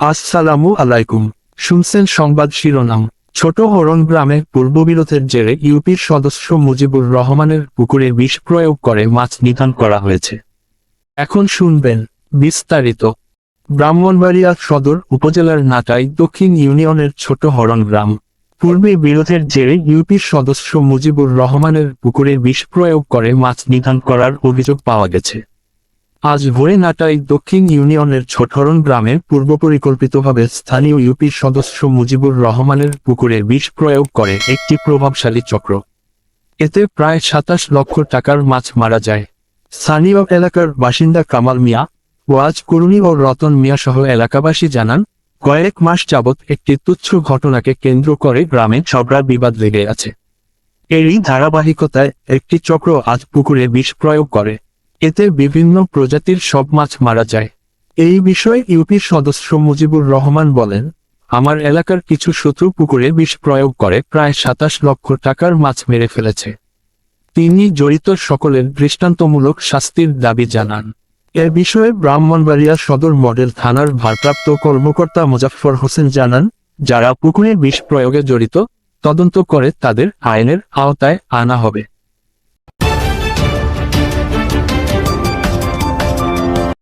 আসসালামু আলাইকুম। শুনছেন সংবাদ শিরোনাম। ছোট হরণ গ্রামে পূর্ববিরোধের জেরে ইউপির সদস্য মুজিবুর রহমানের পুকুরে বিষ প্রয়োগ করে মাছ নিধন করা হয়েছে। এখন শুনবেন বিস্তারিত। ব্রাহ্মণবাড়িয়া সদর উপজেলার নাটাই দক্ষিণ ইউনিয়নের ছোট হরণ গ্রাম। পূর্বে বিরোধের জেরে ইউপির সদস্য মুজিবুর রহমানের পুকুরে বিষ প্রয়োগ করে মাছ নিধন করার অভিযোগ পাওয়া গেছে। আজ ভোরে নাটাই দক্ষিণ ইউনিয়নের ছোটরন গ্রামে পূর্বপরিকল্পিতভাবে স্থানীয় ইউপির সদস্য মুজিবুর রহমানের পুকুরে বিষ প্রয়োগ করে একটি প্রভাবশালী চক্র। এতে প্রায় সাতাশ লক্ষ টাকার মাছ মারা যায়। স্থানীয় এলাকার বাসিন্দা কামাল মিয়া ওয়াজ করুণী ও রতন মিয়া সহ এলাকাবাসী জানান, কয়েক মাস যাবৎ একটি তুচ্ছ ঘটনাকে কেন্দ্র করে গ্রামে ঝগড়া বিবাদ লেগে আছে। এরই ধারাবাহিকতায় একটি চক্র আজ পুকুরে বিষ প্রয়োগ করে। এতে বিভিন্ন প্রজাতির সব মাছ মারা যায়। এই বিষয়ে ইউপির সদস্য মুজিবুর রহমান বলেন, আমার এলাকার কিছু শত্রু পুকুরে বিষ প্রয়োগ করে প্রায় সাতাশ লক্ষ টাকার মাছ মেরে ফেলেছে। তিনি জড়িত সকলের দৃষ্টান্তমূলক শাস্তির দাবি জানান। এ বিষয়ে ব্রাহ্মণবাড়িয়া সদর মডেল থানার ভারপ্রাপ্ত কর্মকর্তা মুজাফফর হোসেন জানান, যারা পুকুরে বিষ প্রয়োগে জড়িত, তদন্ত করে তাদের আইনের আওতায় আনা হবে।